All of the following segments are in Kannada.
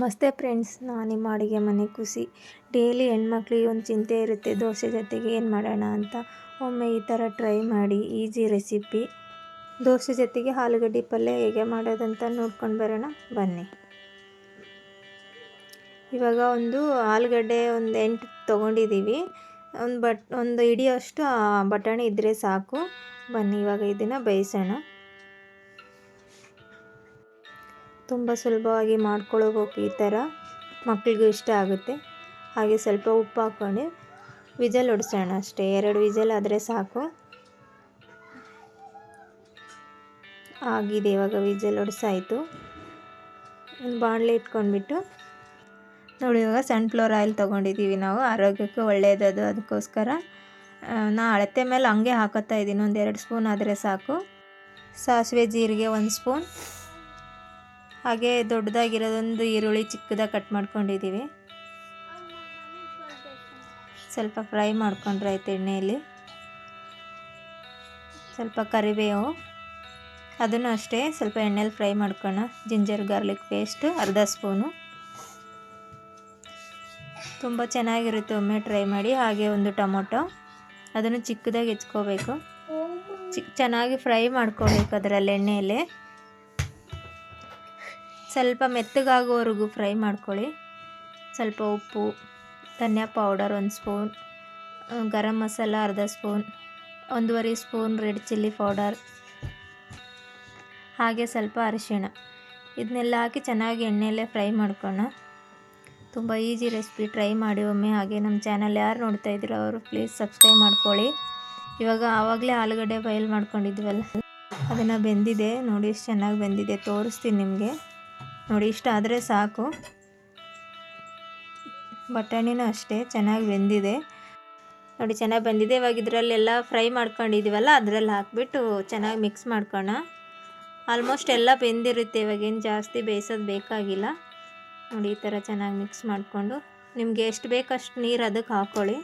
ನಮಸ್ತೆ ಫ್ರೆಂಡ್ಸ್, ನಾನು ನಿಮ್ಮ ಅಡುಗೆ ಮನೆ ಖುಷಿ. ಡೈಲಿ ಹೆಣ್ಮಕ್ಳಿಗೆ ಒಂದು ಚಿಂತೆ ಇರುತ್ತೆ, ದೋಸೆ ಜೊತೆಗೆ ಏನು ಮಾಡೋಣ ಅಂತ. ಒಮ್ಮೆ ಈ ಥರ ಟ್ರೈ ಮಾಡಿ, ಈಸಿ ರೆಸಿಪಿ. ದೋಸೆ ಜೊತೆಗೆ ಆಲೂಗಡ್ಡೆ ಪಲ್ಯ ಹೇಗೆ ಮಾಡೋದಂತ ನೋಡ್ಕೊಂಡು ಬರೋಣ, ಬನ್ನಿ. ಇವಾಗ ಒಂದು ಆಲೂಗಡ್ಡೆ ಒಂದು ಎಂಟು ತೊಗೊಂಡಿದ್ದೀವಿ ಒಂದು ಬಟ್, ಒಂದು ಹಿಡಿಯೋಷ್ಟು ಬಟಾಣಿ ಇದ್ದರೆ ಸಾಕು. ಬನ್ನಿ, ಇವಾಗ ಇದನ್ನು ಬೇಯಿಸೋಣ. ತುಂಬ ಸುಲಭವಾಗಿ ಮಾಡ್ಕೊಳ್ಳೋಕೆ ಈ ಥರ ಮಕ್ಕಳಿಗೂ ಇಷ್ಟ ಆಗುತ್ತೆ. ಹಾಗೆ ಸ್ವಲ್ಪ ಉಪ್ಪು ಹಾಕ್ಕೊಂಡು ವಿಜಲ್ ಹೊಡ್ಸೋಣ ಅಷ್ಟೇ, ಎರಡು ವಿಜಲ್ ಆದರೆ ಸಾಕು. ಆಗಿದೆ, ಇವಾಗ ವಿಜಲ್ ಹೊಡಿಸಾಯಿತು. ಒಂದು ಬಾಣಲೆ ಇಟ್ಕೊಂಡ್ಬಿಟ್ಟು, ನೋಡಿ ಇವಾಗ ಸನ್ಫ್ಲವರ್ ಆಯಿಲ್ ತೊಗೊಂಡಿದ್ದೀವಿ ನಾವು, ಆರೋಗ್ಯಕ್ಕೆ ಒಳ್ಳೆಯದದು ಅದಕ್ಕೋಸ್ಕರ. ನಾ ಅಳತೆ ಮೇಲೆ ಹಂಗೆ ಹಾಕೋತಾ ಇದ್ದೀನಿ ಒಂದು ಎರಡು ಸ್ಪೂನ್ ಆದರೆ ಸಾಕು. ಸಾಸಿವೆ ಜೀರಿಗೆ ಒಂದು ಸ್ಪೂನ್. ಹಾಗೆ ದೊಡ್ಡದಾಗಿರೋದೊಂದು ಈರುಳ್ಳಿ ಚಿಕ್ಕದಾಗಿ ಕಟ್ ಮಾಡ್ಕೊಂಡಿದ್ದೀವಿ. ಸ್ವಲ್ಪ ಫ್ರೈ ಮಾಡ್ಕೊಂಡ್ರೆ ಆಯ್ತು ಎಣ್ಣೆಯಲ್ಲಿ. ಸ್ವಲ್ಪ ಕರಿಬೇವು. ಅದನ್ನು ಅಷ್ಟೇ ಸ್ವಲ್ಪ ಎಣ್ಣೆಲಿ ಫ್ರೈ ಮಾಡ್ಕೊಳ್ಳೋಣ. ಜಿಂಜರ್ ಗಾರ್ಲಿಕ್ ಪೇಸ್ಟ್, ಅರ್ಧ ಸ್ಪೂನು. ತುಂಬ ಚೆನ್ನಾಗಿರುತ್ತೆ ಒಮ್ಮೆ ಟ್ರೈ ಮಾಡಿ. ಹಾಗೆ ಒಂದು ಟೊಮೊಟೊ. ಅದನ್ನು ಚಿಕ್ಕದಾಗಿ ಹೆಚ್ಕೋಬೇಕು. ಚಿಕ್ಕ ಚೆನ್ನಾಗಿ ಫ್ರೈ ಮಾಡ್ಕೋಬೇಕು ಅದರಲ್ಲಿ ಎಣ್ಣೆಯಲ್ಲಿ. ಸ್ವಲ್ಪ ಮೆತ್ತಗಾಗೋವರೆಗೂ ಫ್ರೈ ಮಾಡ್ಕೊಳ್ಳಿ. ಸ್ವಲ್ಪ ಉಪ್ಪು, ಧನಿಯಾ ಪೌಡರ್ ಒಂದು ಸ್ಪೂನ್ ಗರಂ ಮಸಾಲ ಅರ್ಧ ಸ್ಪೂನ್, ಒಂದೂವರೆ ಸ್ಪೂನ್ ರೆಡ್ ಚಿಲ್ಲಿ ಪೌಡರ್, ಹಾಗೆ ಸ್ವಲ್ಪ ಅರಿಶಿಣ. ಇದನ್ನೆಲ್ಲ ಹಾಕಿ ಚೆನ್ನಾಗಿ ಎಣ್ಣೆಯಲ್ಲೇ ಫ್ರೈ ಮಾಡ್ಕೊಳ್ಳೋಣ. ತುಂಬ ಈಸಿ ರೆಸಿಪಿ, ಟ್ರೈ ಮಾಡಿ ಒಮ್ಮೆ ಹಾಗೆ. ನಮ್ಮ ಚಾನಲ್ ಯಾರು ನೋಡ್ತಾ ಇದ್ದೀರೋ ಅವರು ಪ್ಲೀಸ್ ಸಬ್ಸ್ಕ್ರೈಬ್ ಮಾಡ್ಕೊಳ್ಳಿ. ಇವಾಗ ಆವಾಗಲೇ ಆಲೂಗಡ್ಡೆ ಬಯಲ್ ಮಾಡ್ಕೊಂಡಿದ್ವಲ್ಲ, ಅದನ್ನು ಬೆಂದಿದೆ. ನೋಡಿ ಎಷ್ಟು ಚೆನ್ನಾಗಿ ಬೆಂದಿದೆ, ತೋರಿಸ್ತೀನಿ ನಿಮಗೆ. ನೋಡಿ, ಇಷ್ಟ ಆದರೆ ಸಾಕು. ಬಟಾಣಿನೂ ಅಷ್ಟೇ, ಚೆನ್ನಾಗಿ ಬೆಂದಿದೆ. ನೋಡಿ, ಚೆನ್ನಾಗಿ ಬಂದಿದೆ. ಇವಾಗ ಇದರಲ್ಲೆಲ್ಲ ಫ್ರೈ ಮಾಡ್ಕೊಂಡಿದ್ದೀವಲ್ಲ ಅದರಲ್ಲಿ ಹಾಕ್ಬಿಟ್ಟು ಚೆನ್ನಾಗಿ ಮಿಕ್ಸ್ ಮಾಡ್ಕೋಣ. ಆಲ್ಮೋಸ್ಟ್ ಎಲ್ಲ ಬೆಂದಿರುತ್ತೆ, ಇವಾಗೇನು ಜಾಸ್ತಿ ಬೇಯಿಸೋದು ಬೇಕಾಗಿಲ್ಲ. ನೋಡಿ, ಈ ಥರ ಚೆನ್ನಾಗಿ ಮಿಕ್ಸ್ ಮಾಡಿಕೊಂಡು. ನಿಮಗೆ ಎಷ್ಟು ಬೇಕಷ್ಟು ನೀರು ಅದಕ್ಕೆ ಹಾಕ್ಕೊಳ್ಳಿ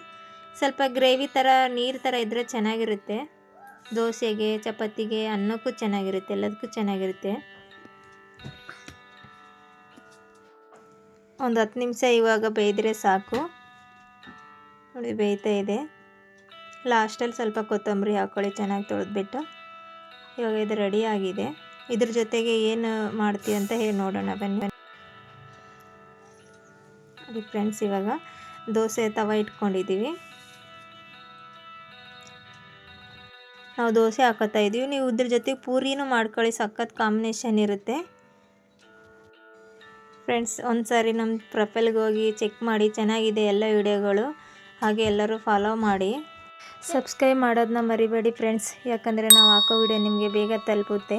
ಸ್ವಲ್ಪ ಗ್ರೇವಿ ಥರ, ನೀರು ಥರ ಇದ್ದರೆ ಚೆನ್ನಾಗಿರುತ್ತೆ. ದೋಸೆಗೆ, ಚಪಾತಿಗೆ ಅನ್ನಕ್ಕೂ ಚೆನ್ನಾಗಿರುತ್ತೆ, ಎಲ್ಲದಕ್ಕೂ ಚೆನ್ನಾಗಿರುತ್ತೆ. ಒಂದು ಹತ್ತು ನಿಮಿಷ ಇವಾಗ ಬೇಯ್ದರೆ ಸಾಕು. ನೋಡಿ, ಬೇಯ್ತಾ ಇದೆ. ಲಾಸ್ಟಲ್ಲಿ ಸ್ವಲ್ಪ ಕೊತ್ತಂಬರಿ ಹಾಕ್ಕೊಳ್ಳಿ ಚೆನ್ನಾಗಿ ತೊಳೆದ್ಬಿಟ್ಟು. ಇವಾಗ ಇದು ರೆಡಿ ಆಗಿದೆ. ಇದ್ರ ಜೊತೆಗೆ ಏನು ಮಾಡ್ತೀವಿ ಅಂತ ಹೇಳಿ ನೋಡೋಣ, ಬನ್ನಿ. ನೋಡಿ ಫ್ರೆಂಡ್ಸ್ ಇವಾಗ ದೋಸೆ ತವ ಇಟ್ಕೊಂಡಿದ್ದೀವಿ ನಾವು ದೋಸೆ ಹಾಕೋತಾ ಇದ್ದೀವಿ ನೀವು ಇದ್ರ ಜೊತೆಗೆ ಪೂರಿನೂ ಮಾಡ್ಕೊಳ್ಳಿ, ಸಖತ್ ಕಾಂಬಿನೇಷನ್ ಇರುತ್ತೆ. ಫ್ರೆಂಡ್ಸ್ ಒಂದು ಸಾರಿ ನಮ್ಮ ಪ್ರೊಫೈಲ್ಗೆ ಹೋಗಿ ಚೆಕ್ ಮಾಡಿ. ಚೆನ್ನಾಗಿದೆ ಎಲ್ಲ ವಿಡಿಯೋಗಳು. ಹಾಗೆ ಎಲ್ಲರೂ ಫಾಲೋ ಮಾಡಿ. ಸಬ್ಸ್ಕ್ರೈಬ್ ಮಾಡೋದನ್ನ ಮರಿಬೇಡಿ ಫ್ರೆಂಡ್ಸ್. ಯಾಕಂದರೆ ನಾವು ಹಾಕೋ ವಿಡಿಯೋ ನಿಮಗೆ ಬೇಗ ತಲುಪುತ್ತೆ.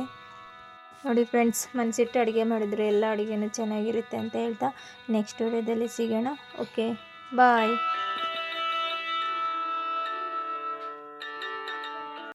ನೋಡಿ ಫ್ರೆಂಡ್ಸ್ ಮನಸ್ಸಿಟ್ಟು ಅಡುಗೆ ಮಾಡಿದರೆ ಎಲ್ಲ ಅಡುಗೆನೂ ಚೆನ್ನಾಗಿರುತ್ತೆ ಅಂತ ಹೇಳ್ತಾ ನೆಕ್ಸ್ಟ್ ವಿಡಿಯೋದಲ್ಲಿ ಸಿಗೋಣ. Okay bye